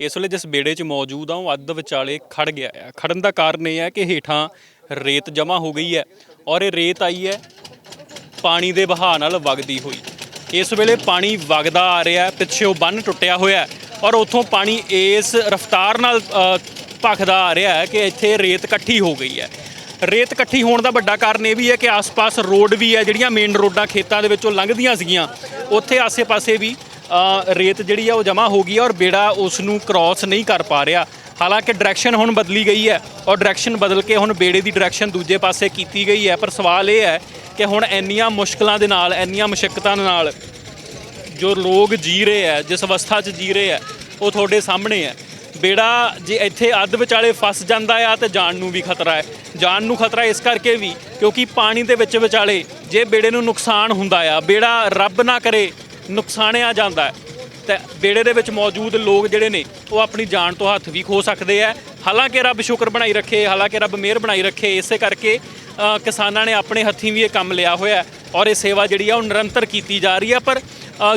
ਇਸ ਵੇਲੇ ਜਿਸ ਬੇੜੇ 'ਚ ਮੌਜੂਦ ਆ ਉਹ ਅੱਧ ਵਿਚਾਲੇ ਖੜ ਗਿਆ ਹੈ। ਖੜਨ ਦਾ ਕਾਰਨ ਇਹ ਹੈ ਕਿ ਹੇਠਾਂ ਰੇਤ ਜਮ੍ਹਾਂ ਹੋ ਗਈ ਹੈ ਔਰ ਇਹ ਰੇਤ ਆਈ ਹੈ ਪਾਣੀ ਦੇ ਵਹਾਅ ਨਾਲ ਵਗਦੀ ਹੋਈ। ਇਸ ਵੇਲੇ ਪਾਣੀ ਵਗਦਾ ਆ ਰਿਹਾ ਪਿੱਛੇ ਉਹ ਬੰਨ ਟੁੱਟਿਆ ਹੋਇਆ ਔਰ ਉੱਥੋਂ ਪਾਣੀ ਇਸ ਰਫ਼ਤਾਰ ਨਾਲ ਭਖਦਾ ਆ ਰਿਹਾ ਹੈ ਕਿ ਇੱਥੇ ਰੇਤ ਇਕੱਠੀ ਹੋ ਗਈ ਹੈ। ਰੇਤ ਇਕੱਠੀ ਹੋਣ ਦਾ ਵੱਡਾ ਕਾਰਨ ਇਹ ਵੀ ਹੈ ਕਿ ਆਸ-ਪਾਸ ਰੋਡ ਵੀ ਹੈ, ਜਿਹੜੀਆਂ ਮੇਨ ਰੋਡਾਂ ਖੇਤਾਂ ਦੇ ਵਿੱਚੋਂ ਲੰਘਦੀਆਂ ਸੀਗੀਆਂ, ਉੱਥੇ ਆਸੇ-ਪਾਸੇ ਵੀ ਰੇਤ ਜਿਹੜੀ ਆ ਉਹ ਜਮ੍ਹਾਂ ਹੋ ਗਈ ਹੈ ਔਰ ਬੇੜਾ ਉਸ ਨੂੰ ਕ੍ਰਾਸ ਨਹੀਂ ਕਰ ਪਾ ਰਿਹਾ। ਹਾਲਾਂਕਿ ਡਾਇਰੈਕਸ਼ਨ ਹੁਣ ਬਦਲੀ ਗਈ ਹੈ ਔਰ ਡਾਇਰੈਕਸ਼ਨ ਬਦਲ ਕੇ ਹੁਣ ਬੇੜੇ ਦੀ ਡਾਇਰੈਕਸ਼ਨ ਦੂਜੇ ਪਾਸੇ ਕੀਤੀ ਗਈ ਹੈ। ਪਰ ਸਵਾਲ ਇਹ ਹੈ ਕਿ ਹੁਣ ਇੰਨੀਆਂ ਮੁਸ਼ਕਲਾਂ ਦੇ ਨਾਲ, ਇੰਨੀਆਂ ਮੁਸ਼ਕਲਾਂ ਦੇ ਨਾਲ ਜੋ ਲੋਕ ਜੀ ਰਹੇ ਹੈ, ਜਿਸ ਅਵਸਥਾ 'ਚ ਜੀ ਰਹੇ ਹੈ, ਉਹ ਤੁਹਾਡੇ ਸਾਹਮਣੇ ਹੈ। ਬੇੜਾ ਜੇ ਇੱਥੇ ਅੱਧ ਵਿਚਾਲੇ ਫਸ ਜਾਂਦਾ ਆ ਤੇ ਜਾਨ ਨੂੰ ਵੀ ਖਤਰਾ ਹੈ। ਜਾਨ ਨੂੰ ਖਤਰਾ ਇਸ ਕਰਕੇ ਵੀ ਕਿਉਂਕਿ ਪਾਣੀ ਦੇ ਵਿੱਚ ਵਿਚਾਲੇ ਜੇ ਬੇੜੇ ਨੂੰ ਨੁਕਸਾਨ ਹੁੰਦਾ ਆ, ਬੇੜਾ ਰੱਬ ਨਾ ਕਰੇ ਨੁਕਸਾਨਿਆ ਜਾਂਦਾ ਹੈ। ਤੇ ਬੇੜੇ ਦੇ ਵਿੱਚ ਮੌਜੂਦ ਲੋਕ ਜਿਹੜੇ ਨੇ, ਉਹ ਆਪਣੀ ਜਾਨ ਤੋਂ ਹੱਥ ਵੀ ਖੋ ਸਕਦੇ ਆ। ਹਾਲਾਂਕਿ ਰੱਬ ਸ਼ੁਕਰ ਬਣਾਈ ਰੱਖੇ, ਹਾਲਾਂਕਿ ਰੱਬ ਮਿਹਰ ਬਣਾਈ ਰੱਖੇ, ਇਸੇ ਕਰਕੇ ਕਿਸਾਨਾਂ ਨੇ ਆਪਣੇ ਹੱਥੀਂ ਵੀ ਇਹ ਕੰਮ ਲਿਆ ਹੋਇਆ ਔਰ ਇਹ ਸੇਵਾ ਜਿਹੜੀ ਆ, ਉਹ ਨਿਰੰਤਰ ਕੀਤੀ ਜਾ ਰਹੀ ਹੈ। ਪਰ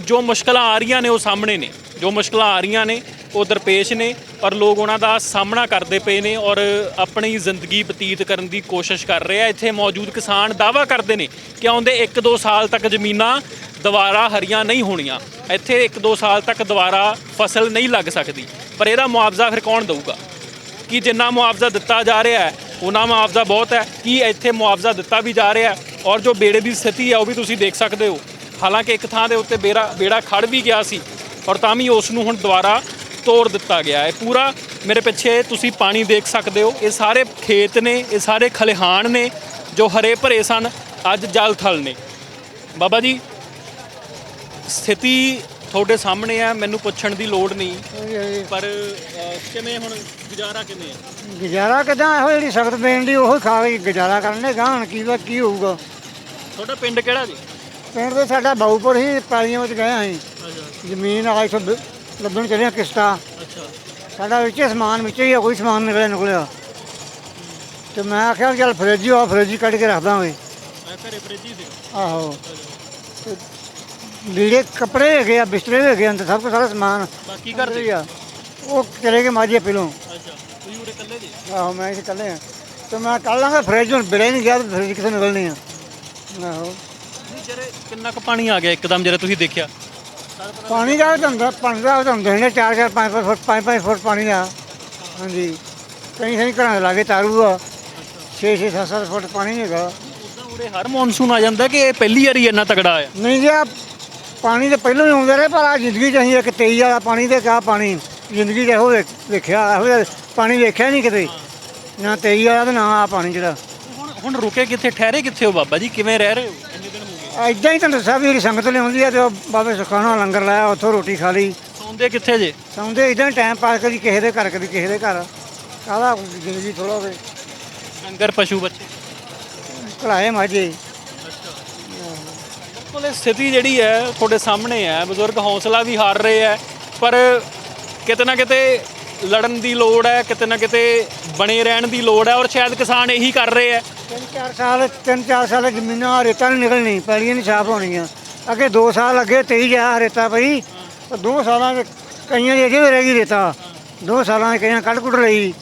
ਜੋ ਮੁਸ਼ਕਲਾਂ ਆ ਰਹੀਆਂ ਨੇ ਉਹ ਸਾਹਮਣੇ ਨੇ। ਜੋ ਮੁਸ਼ਕਲਾਂ ਆ ਰਹੀਆਂ ਨੇ, ਉਹ ਦਰਪੇਸ਼ ਨੇ, ਔਰ ਲੋਕ ਉਹਨਾਂ ਦਾ ਸਾਹਮਣਾ ਕਰਦੇ ਪਏ ਨੇ ਔਰ ਆਪਣੀ ਜ਼ਿੰਦਗੀ ਬਤੀਤ ਕਰਨ ਦੀ ਕੋਸ਼ਿਸ਼ ਕਰ ਰਹੇ ਆ। ਇੱਥੇ ਮੌਜੂਦ ਕਿਸਾਨ ਦਾਵਾ ਕਰਦੇ ਨੇ ਕਿ ਆਉਂਦੇ 1-2 ਸਾਲ ਤੱਕ ਜ਼ਮੀਨਾਂ ਦੁਬਾਰਾ ਹਰੀਆਂ ਨਹੀਂ ਹੋਣੀਆਂ। ਇੱਥੇ 1-2 ਸਾਲ ਤੱਕ ਦੁਬਾਰਾ ਫਸਲ ਨਹੀਂ ਲੱਗ ਸਕਦੀ। ਪਰ ਇਹਦਾ ਮੁਆਵਜ਼ਾ ਫਿਰ ਕੌਣ ਦੇਊਗਾ? ਕਿ ਜਿੰਨਾ ਮੁਆਵਜ਼ਾ ਦਿੱਤਾ ਜਾ ਰਿਹਾ ਹੈ, ਉਹਨਾਂ ਮੁਆਵਜ਼ਾ ਬਹੁਤ ਹੈ। ਕੀ ਇੱਥੇ ਮੁਆਵਜ਼ਾ ਦਿੱਤਾ ਵੀ ਜਾ ਰਿਹਾ ਔਰ ਜੋ ਬੇੜੇ ਦੀ ਸਥਿਤੀ ਹੈ, ਉਹ ਵੀ ਤੁਸੀਂ ਦੇਖ ਸਕਦੇ ਹੋ। ਹਾਲਾਂਕਿ ਇੱਕ ਥਾਂ ਦੇ ਉੱਤੇ ਬੇੜਾ ਬੇੜਾ ਖੜ ਵੀ ਗਿਆ ਸੀ ਔਰ ਤਾਂ ਵੀ ਉਸ ਨੂੰ ਹੁਣ ਦੁਬਾਰਾ ਤੋੜ ਦਿੱਤਾ ਗਿਆ ਹੈ। ਪੂਰਾ ਮੇਰੇ ਪਿੱਛੇ ਤੁਸੀਂ ਪਾਣੀ ਦੇਖ ਸਕਦੇ ਹੋ। ਇਹ ਸਾਰੇ ਖੇਤ ਨੇ ਇਹ ਸਾਰੇ ਖਲਿਹਾਨ ਨੇ ਜੋ ਹਰੇ ਭਰੇ ਸਨ। ਅੱਜ ਜਲ ਥਲ ਨੇ। ਬਾਬਾ ਜੀ ਸਥਿਤੀ ਤੁਹਾਡੇ ਸਾਹਮਣੇ ਹੈ ਮੈਨੂੰ ਪੁੱਛਣ ਦੀ ਲੋੜ ਨਹੀਂ। ਪਰ ਕਿਵੇਂ ਹੁਣ ਗੁਜ਼ਾਰਾ ਕਿਵੇਂ ਹੈ? ਗੁਜ਼ਾਰਾ ਕਿਦਾਂ? ਇਹੋ ਜਿਹੜੀ ਸਖਤ ਬੇਨ ਦੀ ਉਹ ਖਾ ਕੇ ਗੁਜ਼ਾਰਾ ਕਰਨੇ ਕੀ ਵਾ ਕੀ ਹੋਊਗਾ? ਤੁਹਾਡਾ ਪਿੰਡ ਕਿਹੜਾ ਜੀ? ਪਿੰਡ ਦੇ ਸਾਡਾ ਬਾਊਪੁਰ ਹੀ ਪਾਲੀਆਂ ਵਿੱਚ ਗਏ ਅਸੀਂ। ਅੱਛਾ। ਜ਼ਮੀਨ ਆ ਇਥੋਂ ਲੱਭਣ ਚੱਲਿਆ ਕਿਸ਼ਤਾ। ਅੱਛਾ। ਸਾਡਾ ਵਿੱਚੇ ਸਮਾਨ ਵਿੱਚੇ ਹੀ ਆ, ਕੋਈ ਸਮਾਨ ਨਿਕਲਿਆ ਨਿਕਲਿਆ। ਤੇ ਮੈਂ ਆਖਿਆ ਵੀ ਚੱਲ ਫਰਿੱਜ ਆ ਫਰਿੱਜ ਹੀ ਕੱਢ ਕੇ ਰੱਖ ਦਾਂਗੇ। ਮੈਂ ਘਰੇ ਫ੍ਰਿਜੀ ਸੀ ਆਹੋ। ਤੇ ਲੀੜੇ ਕੱਪੜੇ ਹੈਗੇ ਆ ਬਿਸਤਰੇ ਵੀ ਹੈਗੇ ਅੰਦਰ ਸਭ ਕੁਝ ਸਾਰਾ ਸਮਾਨ ਬਾਕੀ ਘਰ ਅੰਦਰ ਹੀ ਦੇ? ਆ। ਉਹ ਚਲੇ ਗਏ ਮਾਝੇ ਪਹਿਲੋਂ ਅੱਛਾ। ਤੁਸੀਂ ਉਰੇ ਇਕੱਲੇ ਜੀ ਆਹੋ ਮੈਂ ਇੱਥੇ ਇਕੱਲੇ ਆ। ਤੇ ਮੈਂ ਕੱਢ ਲਾਂਗਾ ਫਰਿੱਜ ਹੁਣ ਬਿਲੇ ਨਹੀਂ ਗਿਆ ਤੇ ਫਰਿੱਜ ਕਿੱਥੋਂ ਨਿਕਲਣੀ ਆ? ਆਹੋ। ਨਹੀਂ ਜਿਹੜੇ ਕਿੰਨਾ ਕੁ ਪਾਣੀ ਆ ਗਿਆ ਇੱਕਦਮ ਜਿਹੜਾ ਤੁਸੀਂ ਦੇਖਿਆ? ਪਾਣੀ ਦਾ ਹੁੰਦਾ ਪਾਣੀ ਦਾ ਤਾਂ ਹੁੰਦਾ ਨੇ 4 4 5 5 ਫੁੱਟ 5 5 ਫੁੱਟ ਪਾਣੀ ਆ। ਹਾਂਜੀ। ਕਈ ਕਈ ਘਰਾਂ ਦੇ ਲਾਗੇ ਤਾਰੂ ਆ। 6 6 7 7 ਫੁੱਟ ਪਾਣੀ ਹੈਗਾ। ਉਦਾਂ ਉਰੇ ਹਰ ਮੌਨਸੂਨ ਆ ਜਾਂਦਾ ਕਿ ਇਹ ਪਹਿਲੀ ਵਾਰੀ ਇੰਨਾ ਤਗੜਾ ਆਇਆ? ਨਹੀਂ ਜੀ ਆ ਪਾਣੀ ਤਾਂ ਪਹਿਲਾਂ ਹੀ ਆਉਂਦੇ ਰਹੇ ਪਰ ਆ ਜ਼ਿੰਦਗੀ 'ਚ ਅਸੀਂ ਇੱਕ ਤੇਈ ਵਾਲਾ ਪਾਣੀ ਤੇ ਕਾ ਪਾਣੀ ਜ਼ਿੰਦਗੀ 'ਚ ਇਹੋ ਵੇਖਿਆ ਇਹੋ ਪਾਣੀ ਵੇਖਿਆ ਨਹੀਂ ਕਿਤੇ। ਨਾ ਤੇਈ ਵਾਲਾ ਤੇ ਨਾ ਆ ਪਾਣੀ ਜਿਹੜਾ। ਹੁਣ ਹੁਣ ਰੁਕੇ ਕਿੱਥੇ? ਠਹਿਰੇ ਕਿੱਥੇ ਹੋ ਬਾਬਾ ਜੀ? ਕਿਵੇਂ ਰਹਿ ਰਹੇ ਹੋ? ਐਦਾਂ ਹੀ ਤੁਹਾਨੂੰ ਦੱਸਿਆ ਵੀ ਸੰਗਤ ਲਿਆਉਂਦੀ ਆ ਤੇ ਉਹ ਬਾਬੇ ਸੁਖਾਨਾ ਲੰਗਰ ਲਾਇਆ ਉੱਥੋਂ ਰੋਟੀ ਖਾ ਲਈ। ਸੌਂਦੇ ਕਿੱਥੇ ਜੇ? ਸੌਂਦੇ ਇਦਾਂ ਹੀ ਟਾਈਮ ਪਾਸ ਕਰੀ ਕਿਸੇ ਦੇ ਘਰ ਕਦੀ ਕਿਸੇ ਦੇ ਘਰ। ਕਾਹਦਾ ਜ਼ਿੰਦਗੀ ਥੋੜਾ ਹੋਵੇ। ਡੰਗਰ ਪਸ਼ੂ ਬੱਚੇ। ਘਲਾਏ ਮਾਝੇ। ਬਿਲਕੁਲ ਇਹ ਸਥਿਤੀ ਜਿਹੜੀ ਹੈ ਤੁਹਾਡੇ ਸਾਹਮਣੇ ਹੈ ਬਜ਼ੁਰਗ ਹੌਸਲਾ ਵੀ ਹਾਰ ਰਹੇ ਹੈ ਪਰ ਕਿਤੇ ਨਾ ਕਿਤੇ ਲੜਨ ਦੀ ਲੋੜ ਹੈ ਕਿਤੇ ਨਾ ਕਿਤੇ ਬਣੇ ਰਹਿਣ ਦੀ ਲੋੜ ਹੈ ਔਰ ਸ਼ਾਇਦ ਕਿਸਾਨ ਇਹੀ ਕਰ ਰਹੇ ਹੈ। ਤਿੰਨ ਚਾਰ ਸਾਲ ਤਿੰਨ ਚਾਰ ਸਾਲ ਜ਼ਮੀਨਾਂ ਰੇਤਾਂ ਨਹੀਂ ਨਿਕਲਣੀ ਪੈਲੀਆਂ ਨਹੀਂ ਸਾਫ਼ ਹੋਣੀਆਂ। ਅੱਗੇ 2 ਸਾਲ ਅੱਗੇ ਤੇਈ ਜਾ ਰੇਤਾ ਪਈ ਤਾਂ 2 ਸਾਲਾਂ ਦੇ ਕਈਆਂ ਦੀ ਅਜੇ ਵੀ ਰਹਿ ਗਈ ਰੇਤਾ। 2 ਸਾਲਾਂ ਦੇ ਕਈਆਂ ਕੱਢ ਕੁੱਟ ਲਈ।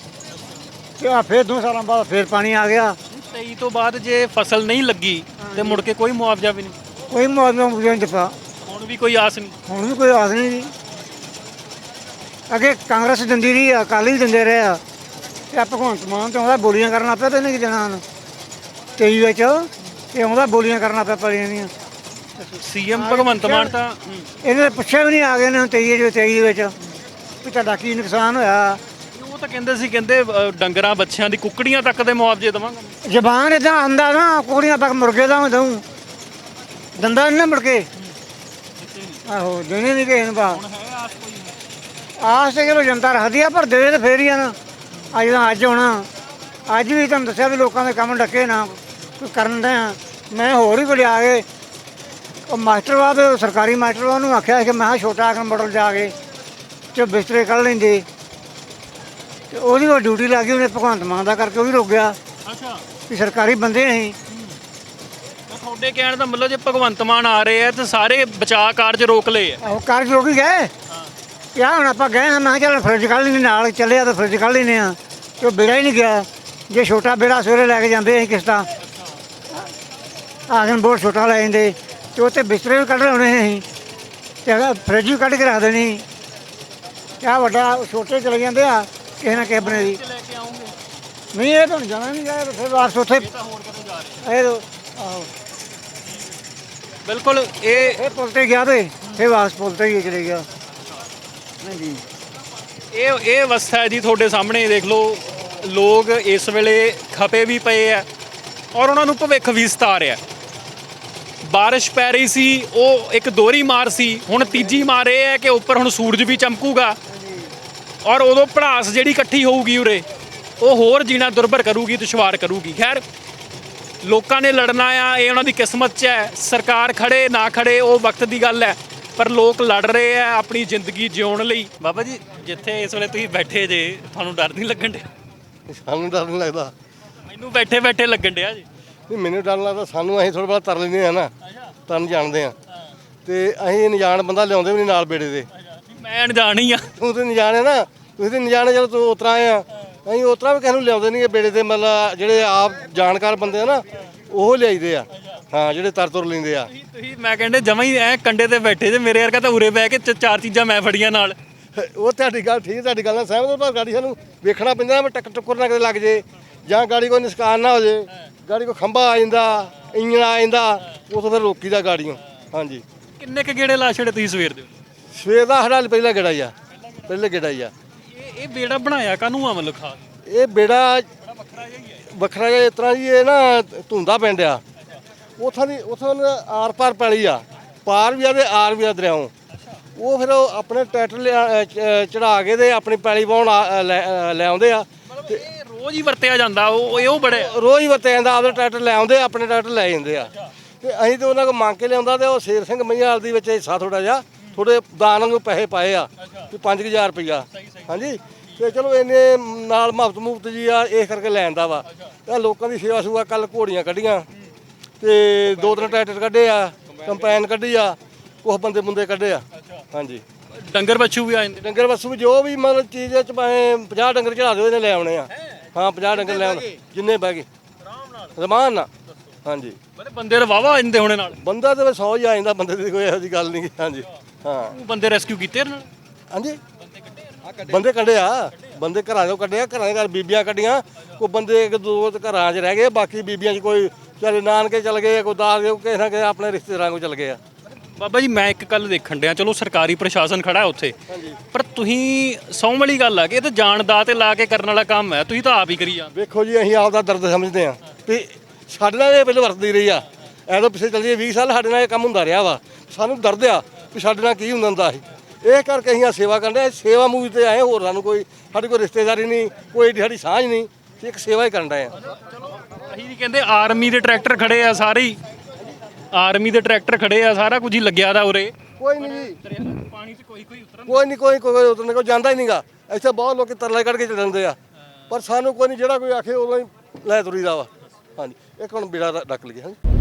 ਤੇ ਆ ਫਿਰ 2 ਸਾਲਾਂ ਬਾਅਦ ਫਿਰ ਪਾਣੀ ਆ ਗਿਆ। 23 ਤੋਂ ਬਾਅਦ ਜੇ ਫਸਲ ਨਹੀਂ ਲੱਗੀ ਤੇ ਮੁੜ ਕੇ ਕੋਈ ਮੁਆਵਜ਼ਾ ਵੀ ਨਹੀਂ। ਕੋਈ ਮੁਆਵਜ਼ਾ ਮੁਆਵਜ਼ਾ ਨਹੀਂ ਦਿੱਤਾ। ਹੁਣ ਵੀ ਕੋਈ ਆਸ ਨਹੀਂ। ਹੁਣ ਵੀ ਕੋਈ ਆਸ ਨਹੀਂ ਜੀ। ਅੱਗੇ ਕਾਂਗਰਸ ਦਿੰਦੀ ਰਹੀ ਆ ਅਕਾਲੀ ਦਿੰਦੇ ਰਹੇ ਆ। ਤੇ ਆ ਭਗਵੰਤ ਮਾਨ ਤੇ ਆਉਂਦਾ ਬੋਲੀਆਂ ਕਰਨ ਆਪੇ ਤੇ ਇਹਨੇ ਕੀ ਦੇਣਾ ਹਨ 23 ਵਿੱਚ ਇਹ ਆਉਂਦਾ ਬੋਲੀਆਂ ਕਰਨ ਆਪੇ ਪੜੀਆਂ ਦੀਆਂ। ਸੀਐਮ ਭਗਵੰਤ ਮਾਨ ਤਾਂ। ਇਹਨੇ ਪੁੱਛਿਆ ਵੀ ਨਹੀਂ ਆ ਗਏ ਨੇ 23 ਦੇ 23 ਦੇ ਵਿੱਚ। ਵੀ ਤੁਹਾਡਾ ਕੀ ਨੁਕਸਾਨ ਹੋਇਆ? ਉਹ ਤਾਂ ਕਹਿੰਦੇ ਸੀ ਕਹਿੰਦੇ ਅ, ਡੰਗਰਾਂ ਬੱਚਿਆਂ ਦੀ ਕੁੱਕੜੀਆਂ ਤੱਕ ਦੇ ਮੁਆਵਜ਼ੇ ਦੇਵਾਂਗਾ। ਜ਼ਬਾਨ ਇਦਾਂ ਆਂਦਾ ਨਾ ਕੁੜੀਆਂ ਤੱਕ ਮੁਰਗੇ ਦਾ ਮੈਂ ਦਊਂ। ਦੰਦਾ ਨਹੀਂ ਨਾ ਮੁੜ ਕੇ ਆਹੋ ਦੇਣੇ ਨਹੀਂ ਕਿਸੇ ਨੂੰ ਬਾ ਹੁਣ ਆਸ ਤੇ ਚਲੋ ਜਨਤਾ ਰੱਖਦੀ ਆ ਪਰ ਦੇ ਤੇ ਫੇਰ ਹੀ ਆ ਨਾ। ਅੱਜ ਦਾ ਅੱਜ ਹੋਣਾ ਅੱਜ ਵੀ ਤੁਹਾਨੂੰ ਦੱਸਿਆ ਵੀ ਲੋਕਾਂ ਦੇ ਕੰਮ ਡੱਕੇ ਨਾ। ਕਰਨ ਦੇ ਆ। ਮੈਂ ਹੋਰ ਹੀ ਕੋਲ ਆ ਗਏ ਉਹ ਮਾਸਟਰ ਤੇ ਸਰਕਾਰੀ ਮਾਸਟਰ ਵਾ ਉਹਨੂੰ ਆਖਿਆ ਕਿ ਮੈਂ ਛੋਟਾ ਆਕਰ ਮਾਡਲ ਜਾ ਕੇ ਤੇ ਬਿਸਤਰੇ ਕੱਢ ਲੈਂਦੇ। ਤੇ ਉਹਦੀ ਉਹ ਡਿਊਟੀ ਲੱਗ ਉਹਨੇ ਭਗਵੰਤ ਮਾਨ ਦਾ ਕਰਕੇ ਉਹ ਵੀ ਰੁਕ ਗਿਆ। ਅੱਛਾ। ਵੀ ਸਰਕਾਰੀ ਬੰਦੇ ਨਹੀਂ ਤੁਹਾਡੇ ਕਹਿਣ ਦਾ ਮਤਲਬ ਜੇ ਭਗਵੰਤ ਮਾਨ ਆ ਰਹੇ ਆ ਤੇ ਸਾਰੇ ਬਚਾਅ ਕਾਰਜ ਰੋਕ ਲਏ ਆ। ਉਹ ਕਾਰਜ ਰੁਕ ਹੀ ਗਏ। ਕਿਹਾ ਹੁਣ ਆਪਾਂ ਗਏ ਹਾਂ ਮੈਂ ਕਿਹਾ ਚੱਲ ਫਰਿੱਜ ਕੱਢ ਲੈਂਦੇ ਨਾਲ ਚੱਲਿਆ ਤਾਂ ਫਰਿੱਜ ਕੱਢ ਲੈਂਦੇ ਆ। ਤੇ ਉਹ ਬੇੜਾ ਹੀ ਨਹੀਂ ਗਿਆ। ਜੇ ਛੋਟਾ ਬੇੜਾ ਸਵੇਰੇ ਲੈ ਕੇ ਜਾਂਦੇ ਅਸੀਂ ਕਿਸ਼ਤਾਂ। ਆਖਣ ਬਹੁਤ ਛੋਟਾ ਲੈ ਜਾਂਦੇ। ਤੇ ਉੱਥੇ ਬਿਸਤਰੇ ਵੀ ਕੱਢ ਲਾਉਣੇ ਸੀ ਤੇ ਅਗਰ ਫਰਿੱਜ ਵੀ ਕੱਢ ਕੇ ਰੱਖ ਦੇਣੀ। ਕਿਆ ਵੱਡਾ ਛੋਟੇ ਚਲੇ ਜਾਂਦੇ ਆ ਕਿਸੇ ਨਾ ਕਿਸੇ ਬਨੇ ਦੀ। ਨਹੀਂ ਇਹ ਤਾਂ ਹੁਣ ਜਾਣਾ ਨਹੀਂ ਜਾਏ ਫਿਰ ਵਾਪਸ ਉੱਥੇ ਇਹ ਆਹੋ। ਬਿਲਕੁਲ ਇਹ ਇਹ ਪੁੱਲ ਤੇ ਗਿਆ ਤੇ ਫਿਰ ਵਾਪਸ ਪੁੱਲ ਤੇ ਹੀ ਚਲੇ ਗਿਆ। ਹਾਂਜੀ। ਇਹ ਇਹ ਅਵਸਥਾ ਹੈ ਜੀ ਤੁਹਾਡੇ ਸਾਹਮਣੇ ਦੇਖ ਲਓ। ਲੋਕ ਇਸ ਵੇਲੇ ਖਪੇ ਵੀ ਪਏ ਆ। ਔਰ ਉਹਨਾਂ ਨੂੰ ਭਵਿੱਖ ਵੀ ਸਤਾ ਰਿਹਾ ਬਾਰਿਸ਼ ਪੈ ਰਹੀ ਸੀ ਉਹ ਇੱਕ ਦੋਹਰੀ ਮਾਰ ਸੀ। ਹੁਣ ਤੀਜੀ ਮਾਰ ਇਹ ਹੈ ਕਿ ਉੱਪਰ ਹੁਣ ਸੂਰਜ ਵੀ ਚਮਕੂਗਾ। ਔਰ ਉਦੋਂ ਭੜਾਸ ਜਿਹੜੀ ਇਕੱਠੀ ਹੋਊਗੀ ਉਰੇ ਉਹ ਹੋਰ ਜੀਣਾ ਦੁਰਭਰ ਕਰੂਗੀ ਦੁਸ਼ਵਾਰ ਕਰੂਗੀ। ਖੈਰ ਲੋਕਾਂ ਨੇ ਲੜਨਾ ਆ ਇਹ ਉਹਨਾਂ ਦੀ ਕਿਸਮਤ 'ਚ ਹੈ। ਸਰਕਾਰ ਖੜੇ ਨਾ ਖੜੇ ਉਹ ਵਕਤ ਦੀ ਗੱਲ ਹੈ। ਪਰ ਲੋਕ ਲੜ ਰਹੇ ਆ ਆਪਣੀ ਜ਼ਿੰਦਗੀ ਜਿਉਣ ਲਈ। ਬਾਬਾ ਜੀ ਜਿੱਥੇ ਇਸ ਵੇਲੇ ਤੁਸੀਂ ਬੈਠੇ ਜੇ ਤੁਹਾਨੂੰ ਡਰ ਨਹੀਂ ਲੱਗਣ ਡਿਆ? ਸਾਨੂੰ ਡਰ ਨਹੀਂ ਲੱਗਦਾ। ਮੈਨੂੰ ਬੈਠੇ ਬੈਠੇ ਲੱਗਣ ਡਿਆ ਜੀ। ਨਹੀਂ ਮੈਨੂੰ ਡਰ ਲੱਗਦਾ ਸਾਨੂੰ ਅਸੀਂ ਥੋੜਾ ਬਹੁਤ ਤਰ ਲੈਂਦੇ ਆ ਨਾ ਤਰਨ ਜਾਣਦੇ ਆ ਤੇ ਅਸੀਂ ਅਣਜਾਣ ਬੰਦਾ ਲਿਆਉਂਦੇ ਵੀ ਨਹੀਂ ਨਾਲ ਬੇੜੇ ਦੇ। ਮੈਂ ਅਣਜਾਣ ਹੀ ਆ। ਤੂੰ ਤੇ ਅਣਜਾਣ ਨਾ ਤੁਸੀਂ ਤੇ ਅਣਜਾਣ ਜਦੋਂ ਤੂੰ ਉਤਰਾ ਆ। ਅਸੀਂ ਉਤਰਾ ਵੀ ਕਿਸੇ ਨੂੰ ਲਿਆਉਂਦੇ ਨਹੀਂ ਬੇੜੇ ਤੇ ਮਤਲਬ ਜਿਹੜੇ ਆਪ ਜਾਣਕਾਰ ਬੰਦੇ ਆ ਨਾ ਉਹ ਲਿਆਈਦੇ ਆ। ਹਾਂ ਜਿਹੜੇ ਤਰ ਤੁਰ ਲੈਂਦੇ ਆ। ਤੁਸੀਂ ਮੈਂ ਕਹਿੰਦੇ ਜਮਾਂ ਹੀ ਐ ਕੰਡੇ ਤੇ ਬੈਠੇ ਜੇ ਮੇਰੇ ਵਰਗਾ ਤਾਂ ਉਰੇ ਬਹਿ ਕੇ ਚਾਰ ਚੀਜ਼ਾਂ ਮੈਂ ਫੜੀਆਂ ਨਾਲ। ਉਹ ਤੁਹਾਡੀ ਗੱਲ ਠੀਕ ਤੁਹਾਡੀ ਗੱਲ ਨਾਲ ਸਹਿਮਤ ਹਾਂ, ਪਰ ਗਾੜੀ ਸਾਨੂੰ ਵੇਖਣਾ ਪੈਂਦਾ ਨਾ ਵੀ ਟੱਕ ਟੁੱਕਰ ਨਾ ਕਿਤੇ ਲੱਗ ਜੇ ਜਾਂ ਗਾੜੀ ਕੋਈ ਨੁਕਸਾਨ ਨਾ ਹੋ ਜੇ। ਗਾੜੀ ਕੋਈ ਖੰਭਾ ਆ ਜਾਂਦਾ ਇੰਜਣ ਆ ਜਾਂਦਾ ਤਾਂ ਫਿਰ ਰੋਕੀ ਦਾ ਗਾੜੀਆਂ ਹਾਂਜੀ। ਕਿੰਨੇ ਕ ਗੇੜੇ ਲਾ ਛੜੇ ਤੁਸੀਂ ਸਵੇਰ ਦੇ? ਸਵੇਰ ਦਾ ਸਾਡਾ ਪਹਿਲਾ ਗੇੜਾ ਹੀ ਆ ਪਹਿਲੇ ਗੇੜਾ ਹੀ ਆ। ਇਹ ਇਹ ਬੇੜਾ ਬਣਾਇਆ ਕਾਨੂੰ ਆ ਮਤਲਬ ਖਾਸ? ਇਹ ਬੇੜਾ ਵੱਖਰਾ ਜਿਹਾ ਇਸ ਤਰ੍ਹਾਂ ਜੀ ਇਹ ਨਾ ਧੁੰਦਾ ਪਿੰਡ ਆ। ਉਥੋਂ ਦੀ ਉਥੋਂ ਆਰ ਪਾਰ ਪੈਲੀ ਆ। ਪਾਰ ਵੀ ਆ ਤੇ ਆਰ ਵੀ ਆ ਦਰਿਆਓਂ ਉਹ ਫਿਰ ਉਹ ਆਪਣੇ ਟਰੈਕਟਰ ਚੜਾ ਕੇ ਤੇ ਆਪਣੀ ਪੈਲੀ ਵਾਉਣ ਲੈ ਆਉਂਦੇ ਆ। ਇਹ ਰੋਜ਼ ਹੀ ਵਰਤਿਆ ਜਾਂਦਾ, ਉਹ ਇਹ ਉਹ ਬੜੇ ਰੋਜ਼ ਹੀ ਵਰਤਿਆ ਜਾਂਦਾ ਆਪਦੇ ਟਰੈਕਟਰ ਲੈ ਆਉਂਦੇ ਆਪਣੇ ਟਰੈਕਟਰ ਲੈ ਜਾਂਦੇ ਆ। ਤੇ ਅਸੀਂ ਤੇ ਉਹਨਾਂ ਕੋਲ ਮੰਗ ਕੇ ਲਿਆਉਂਦਾ ਤੇ ਉਹ ਸ਼ੇਰ ਸਿੰਘ ਮਈਆਲ ਦੀ ਵਿੱਚ ਹਿੱਸਾ ਥੋੜਾ ਜਿਹਾ ਥੋੜੇ ਦਾਨ ਨੂੰ ਪੈਸੇ ਪਾਏ ਆ, ਵੀ 5000 ਰੁਪਇਆ ਹਾਂਜੀ? ਤੇ ਚਲੋ ਇਹਨੇ ਨਾਲ ਮੁਫਤ ਮੁਫਤ ਜੀ ਆ ਇਸ ਕਰਕੇ ਲੈ ਆਂਦਾ ਵਾ। ਤੇ ਲੋਕਾਂ ਦੀ ਸੇਵਾ ਸੁਵਾ ਕੱਲ ਘੋੜੀਆਂ ਕੱਢੀਆਂ। ਤੇ ਦੋ ਤਿੰਨ ਟਰੈਕਟਰ ਕੱਢੇ ਆ, ਕੰਪੈਨ ਕੱਢੀ ਆ ਕੁਝ ਬੰਦੇ ਬੰਦੇ ਕੱਢੇ ਆ। ਹਾਂਜੀ। ਡੰਗਰ ਬੱਛੂ ਵੀ ਆ ਜਾਂਦੇ? ਡੰਗਰ ਵਸੂ ਵੀ ਜੋ ਵੀ ਮਤਲਬ ਚੀਜ਼ ਵਿੱਚ ਭਾਵੇਂ 50 ਡੰਗਰ ਚੜਾ ਦਿਓ ਇਹਨੇ ਲੈ ਆਉਣੇ ਆ। ਹਾਂ? 50 ਡੰਗਰ ਲੈ ਆਉਣੇ। ਜਿੰਨੇ ਬਹਿ ਗਏ। ਰਮਾਨ ਨਾਲ। ਹਾਂਜੀ। ਬੜੇ ਬੰਦੇ ਰਵਾਵਾ ਆ ਜਾਂਦੇ ਹੁਣੇ ਨਾਲ? ਬੰਦਾ ਤੇ 100 ਹੀ ਆ ਜਾਂਦਾ ਬੰਦੇ ਦੀ ਕੋਈ ਇਹੋ ਗੱਲ ਨਹੀਂ। ਹਾਂਜੀ। ਹਾਂ। ਉਹ ਬੰਦੇ ਰੈਸਕਿਊ ਕੀਤੇ ਇਹਨਾਂ ਨਾਲ? ਹਾਂਜੀ। ਬੰਦੇ ਕੱਢੇ ਆ। ਬੰਦੇ ਘਰਾਂ ਚੋਂ ਕੱਢੇ ਆ ਘਰਾਂ ਦੇ ਘਰ ਬੀਬੀਆਂ ਕੱਢੀਆਂ। ਕੋਈ ਬੰਦੇ ਇੱਕ ਦੋ ਤੇ ਘਰਾਂ 'ਚ ਰਹਿ ਗਏ ਬਾਕੀ ਬੀਬੀਆਂ 'ਚ ਕੋਈ ਚੱਲ ਨਾਨਕੇ ਚਲ ਗਏ ਕੋਈ ਦਾਸ ਕਿਸੇ ਨਾ ਕਿਸੇ ਆਪਣੇ ਰਿਸ਼ਤੇਦਾਰਾਂ ਕੋਲ ਚਲ ਗਏ ਆ। ਬਾਬਾ ਜੀ ਮੈਂ ਇੱਕ ਗੱਲ ਦੇਖਣ ਡਿਆ। ਚਲੋ ਸਰਕਾਰੀ ਪ੍ਰਸ਼ਾਸਨ ਖੜਾ ਹੈ ਉੱਥੇ। ਪਰ ਤੁਸੀਂ ਸੌਂ ਵਾਲੀ ਗੱਲ ਆ ਕਿ ਇਹ ਤਾਂ ਜਾਣਦਾ ਤੇ ਲਾ ਕੇ ਕਰਨ ਵਾਲਾ ਕੰਮ ਹੈ। ਤੁਸੀਂ ਤਾਂ ਆਪ ਹੀ ਕਰੀ ਜਾਂਦੇ। ਵੇਖੋ ਜੀ ਅਸੀਂ ਆਪ ਦਾ ਦਰਦ ਸਮਝਦੇ ਆ ਵੀ ਸਾਡੇ ਨਾਲ ਇਹ ਪਹਿਲਾਂ ਵਰਤਦੀ ਰਹੀ ਆ। ਐਦੋਂ ਪਿੱਛੇ ਚੱਲ ਜੀ 20 ਸਾਲ ਸਾਡੇ ਨਾਲ ਇਹ ਕੰਮ ਹੁੰਦਾ ਰਿਹਾ ਵਾ। ਸਾਨੂੰ ਦਰਦ ਆ ਵੀ ਸਾਡੇ ਨਾਲ ਕੀ ਹੁੰਦਾ ਹੁੰਦਾ ਸੀ। ਇਹ ਕਰਕੇ ਅਸੀਂ ਆ ਸੇਵਾ ਕਰਦੇ ਆ ਸੇਵਾ ਮੂਵੀ ਤੇ ਆਏ ਹੋਰ ਸਾਨੂੰ ਕੋਈ ਸਾਡੀ ਕੋਈ ਰਿਸ਼ਤੇਦਾਰੀ ਨਹੀਂ ਕੋਈ ਸਾਡੀ ਸਾਂਝ ਨਹੀਂ। ਤੇ ਇੱਕ ਸੇਵਾ ਹੀ ਕਰਨ ਡਏ ਆ ਅਸੀਂ ਵੀ ਕਹਿੰਦੇ ਆਰਮੀ ਦੇ ਟਰੈਕਟਰ ਖੜੇ ਆ ਸਾਰੇ ਹੀ। ਆਰਮੀ ਦੇ ਟਰੈਕਟਰ ਖੜੇ ਆ ਸਾਰਾ ਕੁਝ ਹੀ ਲੱਗਿਆ ਦਾ ਉਰੇ। ਕੋਈ ਨਹੀਂ ਜੀ। ਪਾਣੀ 'ਚ ਕੋਈ ਕੋਈ ਉਤਰਨ ਕੋਈ ਨਹੀਂ ਕੋਈ ਕੋਈ ਉਤਰਨੇ ਕੋ ਜਾਂਦਾ ਹੀ ਨਹੀਂਗਾ ਇੱਥੇ ਬਹੁਤ ਲੋਕੀ ਤਰਲੇ ਕੱਢ ਕੇ ਚੱਲ ਜਾਂਦੇ ਆ। ਪਰ ਸਾਨੂੰ ਕੋਈ ਨਹੀਂ ਜਿਹੜਾ ਕੋਈ ਆਖੇ ਉਦੋਂ ਹੀ ਲੈ ਤੁਰੀਦਾ ਵਾ। ਹਾਂਜੀ ਇੱਕ ਹੁਣ ਬੇੜਾ ਰੱਖ ਲਈਏ ਹਾਂਜੀ।